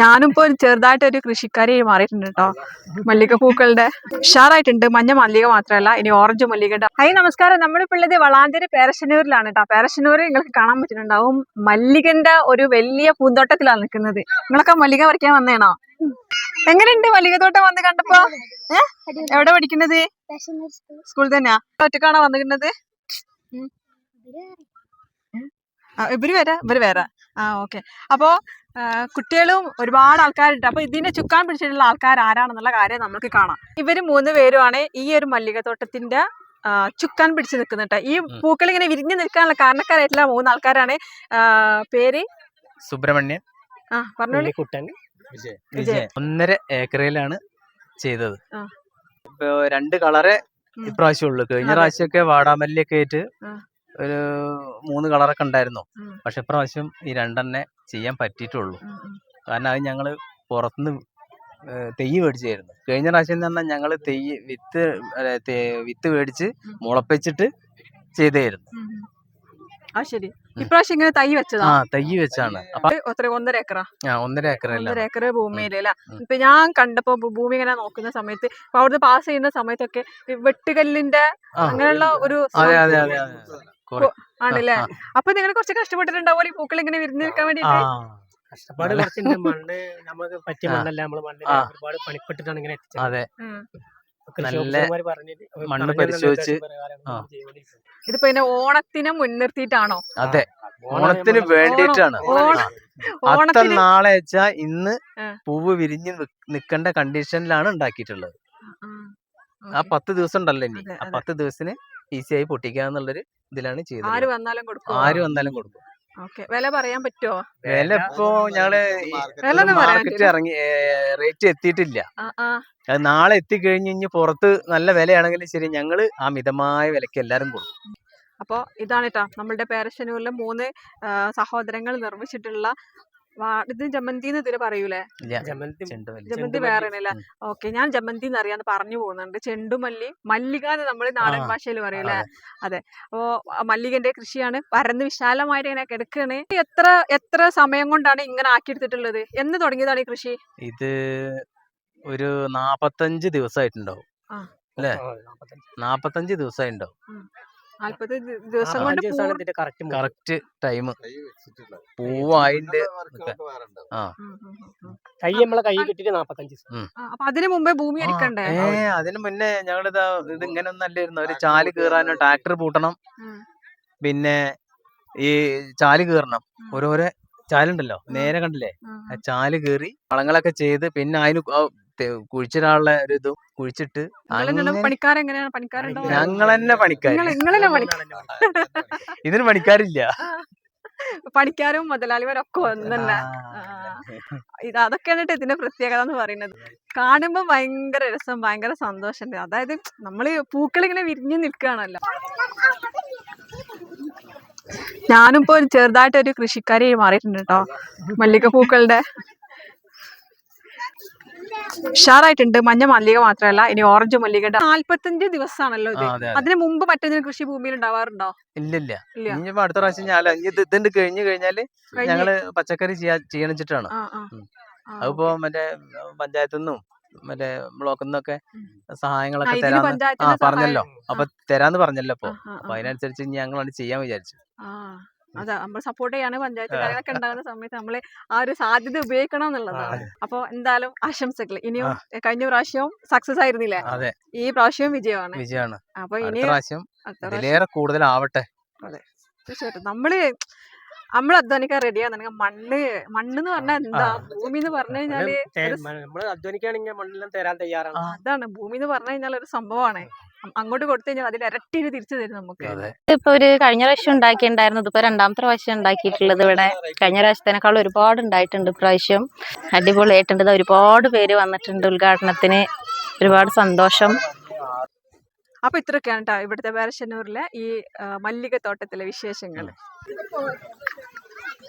ഞാനും ഇപ്പൊ ചെറുതായിട്ട് ഒരു കൃഷിക്കാരിയായി മാറിയിട്ടുണ്ട് കേട്ടോ. മല്ലികപ്പൂക്കളുടെ ഉഷാറായിട്ടുണ്ട്. മഞ്ഞ മല്ലിക മാത്രമല്ല ഇനി ഓറഞ്ച് മല്ലിക ഉണ്ട് ഹൈ നമസ്കാരം നമ്മളിപ്പോ ഉള്ളത് വളാഞ്ചേരി പേരശ്ശനൂരിലാണ് കേട്ടോ. പേരശന്നൂർ നിങ്ങൾക്ക് കാണാൻ പറ്റുന്നുണ്ടാവും. മല്ലികന്റെ ഒരു വലിയ പൂന്തോട്ടത്തിലാണ് നിൽക്കുന്നത്. നിങ്ങളൊക്കെ മല്ലിക പറിക്കാൻ വന്നേണോ എങ്ങനെയുണ്ട് മല്ലിക തോട്ടം വന്ന് കണ്ടപ്പോ? എവിടെ പഠിക്കുന്നത്? സ്കൂളിൽ തന്നെയാ? ഒറ്റക്കാണോ വന്നിരിക്കുന്നത് ഇവർ വരാ ഇവർ വേറെ ആ ഓക്കെ. അപ്പോ ആ, കുട്ടികളും ഒരുപാട് ആൾക്കാരുണ്ട്. അപ്പൊ ഇതിനെ ചുക്കാൻ പിടിച്ചിട്ടുള്ള ആൾക്കാർ ആരാണെന്നുള്ള കാര്യം നമുക്ക് കാണാം. ഇവർ മൂന്ന് പേരുമാണ് ഈ ഒരു മല്ലികത്തോട്ടത്തിന്റെ ചുക്കാൻ പിടിച്ച് നിൽക്കുന്നുണ്ട് ഈ പൂക്കൾ ഇങ്ങനെ വിരിഞ്ഞു നിൽക്കാനുള്ള കാരണക്കാരായിട്ടുള്ള മൂന്ന് ആൾക്കാരാണ്. പേര്? സുബ്രഹ്മണ്യൻ ആ പറഞ്ഞോളി. കുട്ടൻ വിജയ്. ഒന്നര ഏക്കറയിലാണ് ചെയ്തത്. രണ്ട് കളറെ ഇപ്രാവശ്യമുള്ളു ഇപ്രാവശ്യം ഉള്ളു. കഴിഞ്ഞ പ്രാവശ്യമൊക്കെ വാടാമല്ലിയൊക്കെ ആയിട്ട് ഒരു മൂന്ന് കളറൊക്കെ ഉണ്ടായിരുന്നു. പക്ഷെ ഇപ്രാവശ്യം ഈ രണ്ടെണ്ണേ ചെയ്യാൻ പറ്റിയിട്ടുള്ളൂ. കാരണം അത് ഞങ്ങൾ പുറത്തുനിന്ന് തെയ്യ് മേടിച്ചായിരുന്നു. കഴിഞ്ഞ പ്രാവശ്യം പറഞ്ഞാൽ ഞങ്ങൾ തെയ്യ് വിത്ത് വിത്ത് മേടിച്ച് മുളപ്പിച്ചിട്ട് ചെയ്തായിരുന്നു. ആ ശരി. ഇപ്രാവശ്യം ഇങ്ങനെ തൈ വെച്ചതാ? തയ്യ് വെച്ചാണ്. ഒന്നര ഏക്കറ? ഒന്നര ഏക്കർ ഒന്നര ഏക്കർ ഭൂമിയിൽ അല്ല ഇപ്പൊ ഞാൻ കണ്ടപ്പോ ഭൂമി ഇങ്ങനെ നോക്കുന്ന സമയത്ത് ഇപ്പൊ അവിടുന്ന് പാസ് ചെയ്യുന്ന സമയത്തൊക്കെ വെട്ടുകല്ലിന്റെ. അങ്ങനെയുള്ള ഒരു ആണല്ലേ? അപ്പൊ നിങ്ങൾ കുറച്ച് കഷ്ടപ്പെട്ടിട്ടുണ്ടാവും ഈ പൂക്കൾ ഇങ്ങനെ വിരിഞ്ഞു നിൽക്കാൻ വേണ്ടിട്ട്? കഷ്ടപ്പാട് കുറച്ചുണ്ട്. മണ്ണ് നമുക്ക് പറ്റിയ. മണ്ണല്ല? നമ്മൾ മണ്ണിൽ ഒരുപാട് പണിപ്പെട്ടിട്ടാണ് ഇങ്ങനെ എത്തിച്ചത്. അതെ. നല്ല മണ്ണ് പരിശോധിച്ച്. ഇതിപ്പോ പിന്നെ ഓണത്തിനെ മുൻനിർത്തിയിട്ടാണോ? അതെ. ഓണത്തിന് വേണ്ടിയിട്ടാണ്. അത്ര ഓണത്തിന് നാളെ വെച്ചാ ഇന്ന് പൂവ് വിരിഞ്ഞ് നിക്കേണ്ട കണ്ടീഷനിലാണ് ഉണ്ടാക്കിയിട്ടുള്ളത്. ആ. പത്ത് ദിവസം ഉണ്ടല്ലോ ഇനി. ആ. പത്ത് ദിവസത്തിന് ഈസി ആയി പൊട്ടിക്കാന്നുള്ളൊരു ഇതിലാണ് ചെയ്തത്. ആര് വന്നാലും കൊടുക്കും. ആര് വന്നാലും കൊടുക്കും. ഓക്കെ. വില പറയാൻ പറ്റുമോ വില ഇപ്പോ ഞങ്ങൾ മാർക്കറ്റ് ഇറങ്ങി റേറ്റ് എത്തിയിട്ടില്ല. അത് നാളെ എത്തിക്കഴിഞ്ഞ് കഴിഞ്ഞ് പുറത്ത് നല്ല വിലയാണെങ്കിലും ശരി ഞങ്ങൾ ആ മിതമായ വിലക്ക് എല്ലാരും കൊടുക്കും. അപ്പോൾ ഇതാണ് കേട്ടോ നമ്മളുടെ പേരശ്ശനൂരിലെ മൂന്ന് സഹോദരങ്ങൾ നിർമ്മിച്ചിട്ടുള്ള ഇത് ജമന്തി എന്ന് ഇതിന് പറയൂലേ ജമന്തി ചെണ്ടുമല്ലി ജമന്തി ചെണ്ടുമല്ലി. വേറെ അല്ലേ ഓക്കെ ഞാൻ ജമന്തി എന്ന് അറിയാന്ന് പറഞ്ഞു പോകുന്നുണ്ട്. ചെണ്ടുമല്ലി മല്ലിക എന്ന് നമ്മൾ നാടൻ ഭാഷയിൽ പറയൂലേ? അതെ. അപ്പോ മല്ലികന്റെ കൃഷിയാണ്. പരന്ന് വിശാലമായിട്ട് ഇങ്ങനെ കിടക്കുകയാണ് എത്ര എത്ര സമയം കൊണ്ടാണ് ഇങ്ങനെ ആക്കി ആക്കിയെടുത്തിട്ടുള്ളത്? എന്ന് തുടങ്ങിയതാണ് ഈ കൃഷി. ഇത് ഒരു നാപ്പത്തഞ്ച് ദിവസമായിട്ടുണ്ടാവും അല്ലേ? നാപ്പത്തഞ്ച്. ദിവസമായിട്ടുണ്ടാവും നാല്പത് ദിവസം കൊണ്ട് കറക്റ്റ് ടൈം പൂവായിട്ട് ആ. കൈ നമ്മളെ കൈ കിട്ടിയിട്ട് നാപ്പത്തഞ്ച് ദിവസം. അപ്പൊ അതിനു മുമ്പേ ഭൂമി ഏ അതിന് മുന്നേ ഞങ്ങളിതാ ഇത് ഇങ്ങനെ ഒന്നല്ലായിരുന്നു ഒരു ചാൽ കീറാനോ ട്രാക്ടർ പൂട്ടണം. പിന്നെ ഈ ചാൽ കീറണം. ഓരോരോ ചാലുണ്ടല്ലോ. നേരെ കണ്ടില്ലേ? ആ ചാൽ കീറി വളങ്ങളൊക്കെ ചെയ്ത് പിന്നെ അതിന് കുഴിച്ചിടാനുള്ള ഒരു ഇതും കുഴിച്ചിട്ട് ഞങ്ങൾ- തന്നെ പണിക്കാർ ഇതിന് പണിക്കാരില്ല. പണിക്കാരും മുതലാളിമാരും ഒക്കെ ഒന്ന് ഇത് അതൊക്കെയാണ് കേട്ടോ ഇതിന്റെ പ്രത്യേകത എന്ന് പറയുന്നത് കാണുമ്പോ ഭയങ്കര രസം ഭയങ്കര സന്തോഷമുണ്ട് അതായത് നമ്മൾ പൂക്കൾ ഇങ്ങനെ വിരിഞ്ഞു നിൽക്കുകയാണല്ലോ. ഞാനിപ്പോ ചെറുതായിട്ട് ഒരു കൃഷിക്കാരി മാറിയിട്ടുണ്ട് കേട്ടോ മല്ലിക പൂക്കളുടെ ഉഷാറായിട്ടുണ്ട്. മഞ്ഞ മല്ലിക മാത്രമല്ല ഇനി ഓറഞ്ച് മല്ലിക നാല്പത്തഞ്ച് ദിവസമാണല്ലോ ആ, ഇത് അതെ അതെ. അതിന് മുമ്പ് കൃഷി ഭൂമിയിൽ ഉണ്ടാവാറുണ്ടോ? ഇല്ലില്ല. ഇല്ല. ഇനിയിപ്പോ അടുത്ത പ്രാവശ്യം ഞാൻ ഇനി ഇത് കഴിഞ്ഞു കഴിഞ്ഞാൽ കഴിഞ്ഞ്- ഞങ്ങൾ പച്ചക്കറി ചെയ്യാ ചെയ്യണിച്ചിട്ടാണ്. അതിപ്പോ മറ്റേ പഞ്ചായത്തു നിന്നും മറ്റേ ബ്ലോക്കിൽ നിന്നൊക്കെ സഹായങ്ങളൊക്കെ തരാ തരാന്ന് ആ പറഞ്ഞല്ലോ. അപ്പൊ തരാന്ന് പറഞ്ഞല്ലോ അപ്പൊ ഇപ്പൊ അപ്പൊ അതിനനുസരിച്ച് ഞങ്ങൾ ചെയ്യാൻ വിചാരിച്ചു. ആ. അതാ നമ്മൾ സപ്പോർട്ട് ചെയ്യാണ് പഞ്ചായത്ത്. കാര്യങ്ങളൊക്കെ ഉണ്ടാകുന്ന സമയത്ത് നമ്മൾ ആ ഒരു സാധ്യത ഉപയോഗിക്കണം എന്നുള്ളതാണ്. അപ്പൊ എന്തായാലും ആശംസകൾ ഇനിയും കഴിഞ്ഞ പ്രാവശ്യവും സക്സസ് ആയിരുന്നില്ലേ? ഈ പ്രാവശ്യവും വിജയമാണ്. വിജയമാണ്. അപ്പൊ ഇനി പ്രാവശ്യം കൂടുതൽ ആവട്ടെ അതെ. തീർച്ചയായിട്ടും. നമ്മൾ നമ്മൾ അധ്വാനിക്കാൻ റെഡിയാണെങ്കിൽ മണ്ണ് മണ്ണ് എന്ന് പറഞ്ഞാൽ എന്താ? ഭൂമി എന്ന് പറഞ്ഞു കഴിഞ്ഞാൽ അധ്വാനിക്കുകയാണെങ്കിൽ മണ്ണെല്ലാം തരാൻ തയ്യാറാണ്. അതാണ്. ഭൂമി എന്ന് പറഞ്ഞു കഴിഞ്ഞാൽ ഒരു സംഭവമാണ് അങ്ങോട്ട് കൊടുത്തു കഴിഞ്ഞാൽ അതിൽ ഇരട്ടി തിരിച്ചു തരും നമുക്ക്. ഇപ്പൊ ഒരു കഴിഞ്ഞ പ്രാവശ്യം ഉണ്ടാക്കിണ്ടായിരുന്നു ഇതിപ്പോ രണ്ടാമത്തെ പ്രാവശ്യം ഉണ്ടാക്കിയിട്ടുള്ളത് ഇവിടെ. കഴിഞ്ഞ പ്രാവശ്യത്തിനേക്കാൾ ഒരുപാട് ഉണ്ടായിട്ടുണ്ട് ഇപ്രാവശ്യം. അടിപൊളിയായിട്ടുണ്ട്. ഒരുപാട് പേര് വന്നിട്ടുണ്ട് ഉദ്ഘാടനത്തിന്. ഒരുപാട് സന്തോഷം. അപ്പൊ ഇത്രയൊക്കെയാണ് കേട്ടോ ഇവിടുത്തെ വേരശന്നൂരിലെ ഈ മല്ലിക തോട്ടത്തിലെ വിശേഷങ്ങൾ